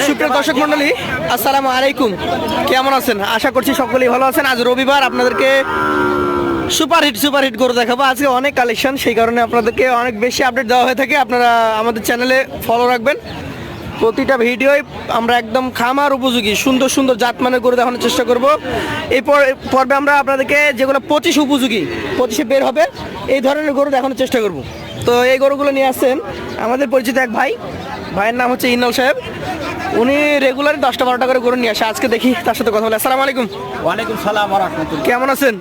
সুপ্রিয় দর্শক মন্ডলী আসসালামু আলাইকুম। কেমন আছেন? আশা করছি সকলেই ভালো আছেন। আজ রবিবার আপনাদেরকে সুপার হিট সুপার হিট করে দেখাবো। আজকে অনেক কালেকশন, সেই কারণে আপনাদেরকে অনেক বেশি আপডেট দেওয়া হয়ে থাকে। আপনারা আমাদের চ্যানেলে ফলো রাখবেন। প্রতিটা ভিডিওই আমরা একদম খামার উপযোগী, সুন্দর সুন্দর জাত জাতমানের করে দেখানোর চেষ্টা করব। এই পর- পর্বে আমরা আপনাদেরকে যেগুলো পঁচিশ উপযোগী, পঁচিশে বের হবে, এই ধরনের গরু দেখানোর চেষ্টা করব। তো এই গরুগুলো নিয়ে আসছেন আমাদের পরিচিত এক ভাই। ভাইয়ের নাম হচ্ছে ইন্নল সাহেব। উনি রেগুলার দশটা বারোটা করে গরু নিয়ে আসে। আজকে দেখি তার সাথে কথা বলে। আসসালামু আলাইকুম। ওয়ালাইকুম সালাম রহমতুল্লাহ। কেমন আছেন?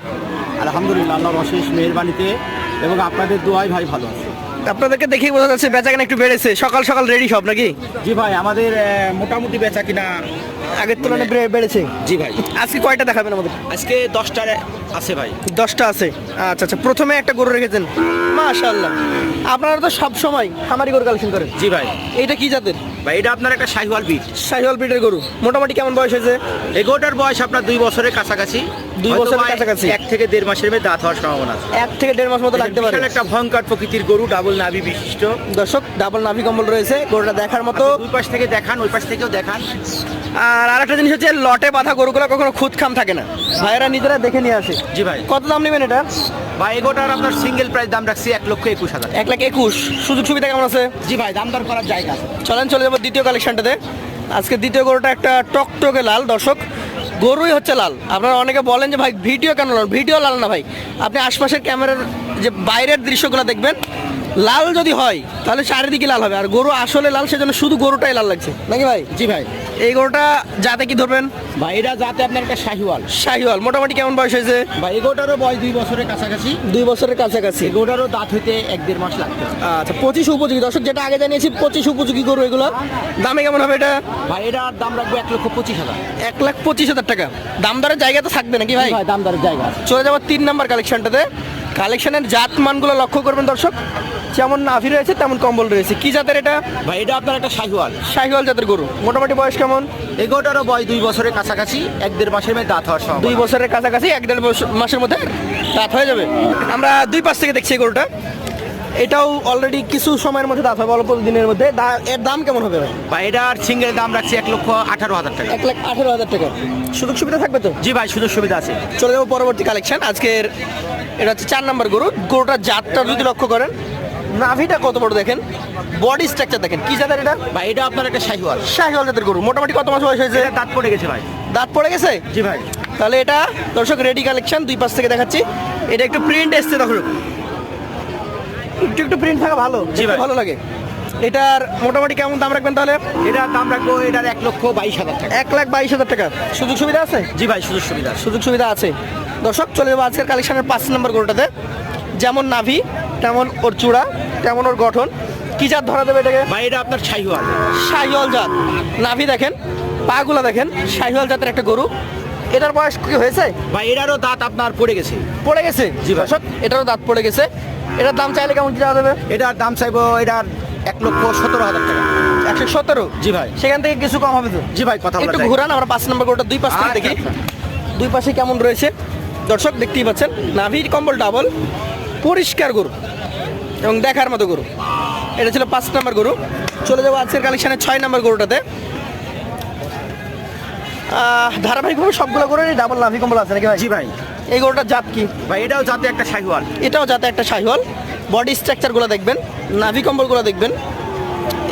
আলহামদুলিল্লাহ আল্লাহর অশেষ মেহরবানিতে এবং আপনাদের দোয়াই ভাই ভালো আছে। আপনাদেরকে দেখেই বোঝা যাচ্ছে বেচা কিনা একটু বেড়েছে। সকাল সকাল রেডি সব নাকি? জি ভাই আমাদের মোটামুটি বেচা কিনা আগের তুলনায় বেড়ে- বেড়েছে? জি ভাই। আজকে কয়টা দেখাবেন আমাদের? আজকে দশটার আছে ভাই। দশটা আছে? আচ্ছা আচ্ছা প্রথমে একটা গরু রেখেছেন। মাশাআল্লাহ। আপনারা তো সব সময় খামারি গরু কালেকশন করেন। জি ভাই। এটা কি জাতের? ভাই এটা আপনার একটা শাহিওয়াল বিট শাহিওয়াল ব্রিডের গরু। মোটামুটি কেমন বয়স হয়েছে? এগোটার বয়স আপনার দুই বছরের কাছাকাছি। দুই বছরের কাছাকাছি। এক থেকে দেড় মাসের মধ্যে দাঁত হওয়ার সম্ভাবনা আছে। এক থেকে দেড় মাস মতো লাগতে পারে। একটা ভয়ঙ্কর প্রকৃতির গরু ডাবল নাভি বিশিষ্ট। দর্শক ডাবল নাভি কম্বল রয়েছে। গরুটা দেখার মতো দুই পাশ থেকে দেখান ওই পাশ থেকেও দেখান। আর আরেকটা জিনিস হচ্ছে লটে বাঁধা গরুগুলো কখনো খুদ খাম থাকে না। ভাইয়েরা নিজেরা দেখে নিয়ে আসে। জি ভাই। কত দাম নেবেন এটা? ভাই এগোটার আপনার সিঙ্গেল প্রাইস দাম রাখছি এক লক্ষ একুশ হাজার। এক লাখ একুশ। সুযোগ সুবিধা কেমন আছে? জি ভাই দাম দর করার জায়গা আছে। চলেন চলে যাব দ্বিতীয় কালেকশনটাতে আজকে দ্বিতীয় গরুটা একটা টকটকে লাল দর্শক। গরুই হচ্ছে লাল। আপনারা অনেকে বলেন যে ভাই ভিডিও কেন লাল? ভিডিও লাল না ভাই। আপনি আশপাশের ক্যামেরার যে বাইরের দৃশ্যগুলো দেখবেন লাল যদি হয় তাহলে চারিদিকে লাল হবে। আর গরু আসলে লাল সেজন্য শুধু গরুটাই লাল লাগছে। নাকি ভাই? জি ভাই। এই গরুটা যাতে কি ধরবেন? ভাই এটা যাতে আপনার একটা শাহিওয়াল। শাহিওয়াল। মোটামুটি কেমন বয়স হয়েছে? ভাই এগোটারও বয়স দুই বছরের কাছাকাছি। দুই বছরের কাছাকাছি। এগোটারও দাঁত হইতে এক দেড় মাস লাগবে আচ্ছা পঁচিশ উপযোগী। দর্শক যেটা আগে জানিয়েছি পঁচিশ উপযোগী গরু এগুলো। দামে কেমন হবে এটা? ভাই এটার দাম রাখব এক লক্ষ পঁচিশ হাজার। এক লাখ পঁচিশ হাজার টাকা। দাম দরের জায়গা তো থাকবে নাকি ভাই? ভাই দাম দরের জায়গা চলে যাব তিন নাম্বার কালেকশনটাতে কালেকশনের জাত মানগুলো লক্ষ্য করবেন দর্শক। যেমন নাভি রয়েছে তেমন কম্বল রয়েছে। কি জাতের এটা? ভাই এটা আপনার একটা শাহিওয়াল। শাহিওয়াল জাতের গরু। মোটামুটি বয়স কেমন? এগোটারও বয়স দুই বছরের কাছাকাছি এক দেড় মাসের মধ্যে দাঁত হওয়ার সম্ভব দুই বছরের কাছাকাছি এক দেড় মাসের মধ্যে দাঁত হয়ে যাবে। আমরা দুই পাশ থেকে দেখছি এই গরুটা। এটাও অলরেডি কিছু সময়ের মধ্যে দাঁত হবে অল্প দিনের মধ্যে। এর দাম কেমন হবে ভাই? ভাই এটার সিঙ্গেল দাম রাখছি এক লক্ষ আঠারো হাজার টাকা। এক লাখ আঠেরো হাজার টাকা। সুযোগ সুবিধা থাকবে তো? জি ভাই সুযোগ সুবিধা আছে। চলে যাব পরবর্তী কালেকশন আজকের এটা হচ্ছে চার নম্বর গরু। গরুটার জাতটা যদি লক্ষ্য করেন। নাভিটা কত বড় দেখেন? বডি স্ট্রাকচার দেখেন। কি জাতের এটা? ভাই এটা আপনার একটা শাহিওয়াল। শাহিওয়াল জাতের গরু। মোটামুটি কত মাস বয়স হয়েছে? দাঁত পড়ে গেছে ভাই। দাঁত পড়ে গেছে? জি ভাই। তাহলে এটা দর্শক রেডি কালেকশন দুই পাশ থেকে দেখাচ্ছি। এটা একটু প্রিন্ট এসছে দর্শক। একটু একটু প্রিন্ট থাকা ভালো। জি ভাই। ভালো লাগে। এটার মোটামুটি কেমন দাম রাখবেন তাহলে? এটার দাম রাখব এটার এক লক্ষ বাইশ হাজার টাকা। এক লাখ বাইশ হাজার টাকা। সুযোগ সুবিধা আছে? জি ভাই সুযোগ সুবিধা সুযোগ সুবিধা আছে। দর্শক চলে যাব আজকের কালেকশনের পাঁচ নম্বর গরুটাতে। যেমন নাভি তেমন ওর চূড়া তেমন ওর গঠন। কি জাত ধরা দেবে এটাকে? ভাই এটা আপনার শাহিওয়াল। শাহিওয়াল জাত। নাভি দেখেন পাগুলা দেখেন শাহিওয়াল জাতের একটা গরু। এটার বয়স কি হয়েছে? ভাই এটারও দাঁত আপনার পড়ে গেছে। পড়ে গেছে? জি ভাই। এটারও দাঁত পড়ে গেছে। এটার দাম চাইলে কেমন কি দেওয়া যাবে এটার দাম চাইব এটার এক লক্ষ সতেরো হাজার টাকা। একশো সতেরো? জি ভাই। সেখান থেকে কিছু কম হবে তো? জি ভাই কথা একটু ঘুরান আমরা পাঁচ নম্বর গরুটা দুই পাশ থেকে আচ্ছা, দেখি। আচ্ছা। দুই পাশে কেমন রয়েছে? দর্শক দেখতেই পাচ্ছেন নাভির কম্বল ডাবল পরিষ্কার গরু এবং দেখার মতো গরু। এটা ছিল পাঁচ নম্বর গরু। চলে যাব আজকের কালেকশানে ছয় নম্বর গরুটাতে। ধারাবাহিকভাবে সবগুলো গরুরই ডাবল নাভি কম্বল আছে নাকি ভাই? জি ভাই। এই গরুটার জাত কি? ভাই এটাও যাতে একটা শাহিওয়াল। এটাও যাতে একটা শাহিওয়াল। বডি স্ট্রাকচারগুলো দেখবেন নাভি কম্বলগুলো দেখবেন।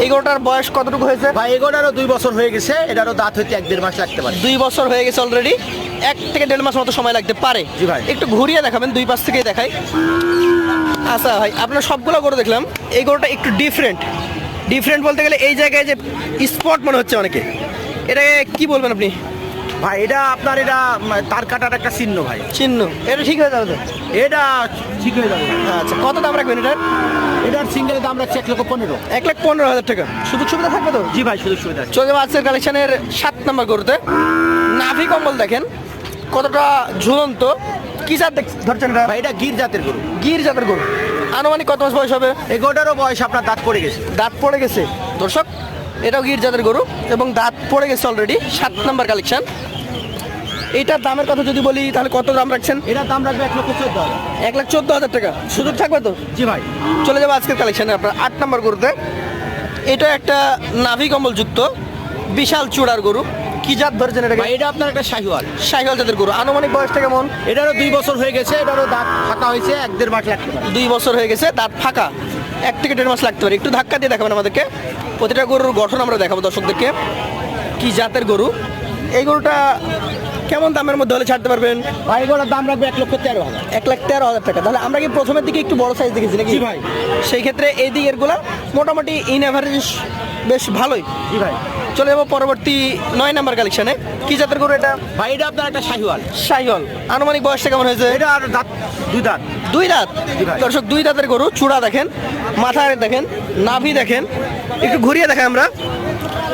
এই গরুটার বয়স কতটুকু হয়েছে? ভাই এগোটারও দুই বছর হয়ে গেছে এটারও দাঁত হইতে এক দেড় মাস লাগতে পারে। দুই বছর হয়ে গেছে অলরেডি এক থেকে দেড় মাস মতো সময় লাগতে পারে। জি ভাই। একটু ঘুরিয়ে দেখাবেন দুই পাশ থেকেই দেখাই। আচ্ছা ভাই আপনার সবগুলো গরু দেখলাম। এই গরুটা একটু ডিফারেন্ট ডিফারেন্ট বলতে গেলে এই জায়গায় যে স্পট মনে হচ্ছে অনেকে। এটা কি বলবেন আপনি? ভাই এটা আপনার এটা তার কাটার একটা চিহ্ন ভাই। চিহ্ন। এটা ঠিক হয়ে যাবে তো? এটা ঠিক হয়ে যাবে। আচ্ছা কত দাম রাখবেন এটার? এটার সিঙ্গেল দাম রাখছে এক লক্ষ পনেরো। এক লাখ পনেরো হাজার টাকা। সুযোগ সুবিধা থাকবে তো? জি ভাই সুযোগ সুবিধা চলে যাব আজকের কালেকশনের সাত নম্বর গরুতে। নাভি কম্বল দেখেন কতটা ঝুলন্ত। কি জাত ধরছেন ভাই এটা গির জাতের গরু। গির জাতের গরু। আনুমানিক কত মাস বয়স হবে? এগোটারও বয়স আপনার দাঁত পড়ে গেছে। দাঁত পড়ে গেছে। দর্শক এটাও গির জাতের গরু এবং দাঁত পড়ে গেছে অলরেডি সাত নাম্বার কালেকশন এইটার দামের কথা যদি বলি তাহলে কত দাম রাখছেন? এটার দাম রাখবে এক লক্ষ চোদ্দ হাজার। এক লাখ চোদ্দ হাজার টাকা। সুযোগ থাকবে তো? জি ভাই। চলে যাব আজকের কালেকশানে আপনার আট নম্বর গরুতে। এটা একটা নাভি কম্বল যুক্ত বিশাল চূড়ার গরু। কি জাত ধরেছেন ভাই এটা আপনার একটা শাহিওয়াল। সাইকেল জাতের গরু। আনুমানিক বয়সটা কেমন? এটারও দুই বছর হয়ে গেছে এটারও দাঁত ফাঁকা হয়েছে এক দেড় মাস লাগতে পারে। দুই বছর হয়ে গেছে দাঁত ফাঁকা। এক থেকে দেড় মাস লাগতে পারে। একটু ধাক্কা দিয়ে দেখাবেন আমাদেরকে। প্রতিটা গরুর গঠন আমরা দেখাবো দর্শকদেরকে। কি জাতের গরু? এই গরুটা কেমন দামের মধ্যে হলে ছাড়তে পারবেন? ভাই এগুলোর দাম রাখবে এক লক্ষ তেরো হাজার। এক লাখ তেরো হাজার টাকা। তাহলে আমরা কি প্রথমের দিকে একটু বড় সাইজ দেখেছি নাকি? ভাই। সেই ক্ষেত্রে এই দিকেরগুলা মোটামুটি ইন অ্যাভারেজ বেশ ভালোই। জি ভাই। চলে যাব পরবর্তী নয় নাম্বার কালেকশনে কি জাতের গরু এটা? ভাই এটা আপনার একটা শাহিওয়াল। শাহিওয়াল। আনুমানিক বয়সটা কেমন হয়েছে? এটা আর দাঁত দুই দাঁত। দুই দাঁত? দর্শক দুই দাঁতের গরু চূড়া দেখেন মাথা দেখেন নাভি দেখেন। একটু ঘুরিয়ে দেখাই আমরা।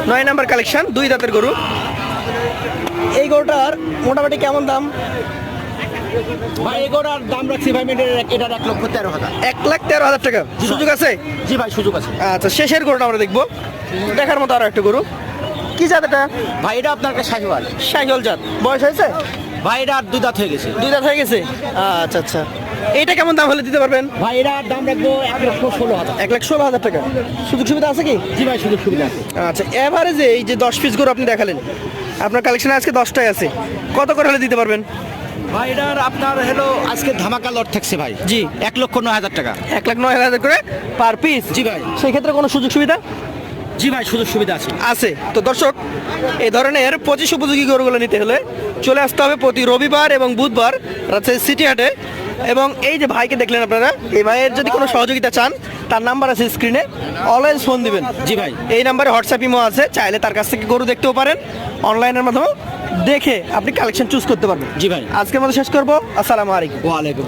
নয় নাম্বার কালেকশন দুই দাঁতের গরু। এই গরুটার মোটামুটি কেমন দাম? ভাই দাম রাখছি ভাই এটার এক লক্ষ তেরো হাজার। এক লাখ তেরো হাজার টাকা। সুযোগ আছে? জি ভাই সুযোগ আছে। আচ্ছা শেষের গরুটা আমরা দেখব। দেখার মতো আরও একটা গরু। কি জাত এটা? ভাই এটা আপনার একটা শাহিওয়াল। সাইহল জাত। বয়স হয়েছে? ভাই এটা আর দুই দাঁত হয়ে গেছে। দুই দাঁত হয়ে গেছে? আচ্ছা আচ্ছা। এইটা কেমন দাম হলে দিতে পারবেন? ভাই দাম রাখব এক লক্ষ ষোলো হাজার। এক লাখ ষোলো হাজার টাকা। সুযোগ সুবিধা আছে কি? জি ভাই সুযোগ সুবিধা আছে। আচ্ছা এভারেজে এই যে দশ পিস গরু আপনি দেখালেন আপনার কালেকশনে আজকে দশটাই আছে। কত করে হলে দিতে পারবেন? ভাই এটার আপনার হলো আজকে ধামাকা লট থাকছে ভাই। জি। এক লক্ষ নয় হাজার টাকা। এক লাখ নয় হাজার করে পার পিস জি ভাই। সেই ক্ষেত্রে কোনো সুযোগ সুবিধা? জি ভাই সুযোগ সুবিধা আছে। আছে। তো দর্শক এই ধরনের পঁচিশ উপযোগী গরুগুলো নিতে হলে চলে আসতে হবে প্রতি রবিবার এবং বুধবার রাজশাহী সিটি হাটে। এবং এই যে ভাইকে দেখলেন আপনারা এই ভাইয়ের যদি কোনো সহযোগিতা চান তার নাম্বার আছে স্ক্রিনে। অনলাইন ফোন দিবেন। জি ভাই। এই নাম্বারে হোয়াটসঅ্যাপ ইমো আছে চাইলে তার কাছ থেকে গরু দেখতেও পারেন। অনলাইনের মাধ্যমে দেখে আপনি কালেকশন চুজ করতে পারবেন। জি ভাই। আজকের মতো শেষ করব। আসসালামু আলাইকুম। ওয়ালাইকুম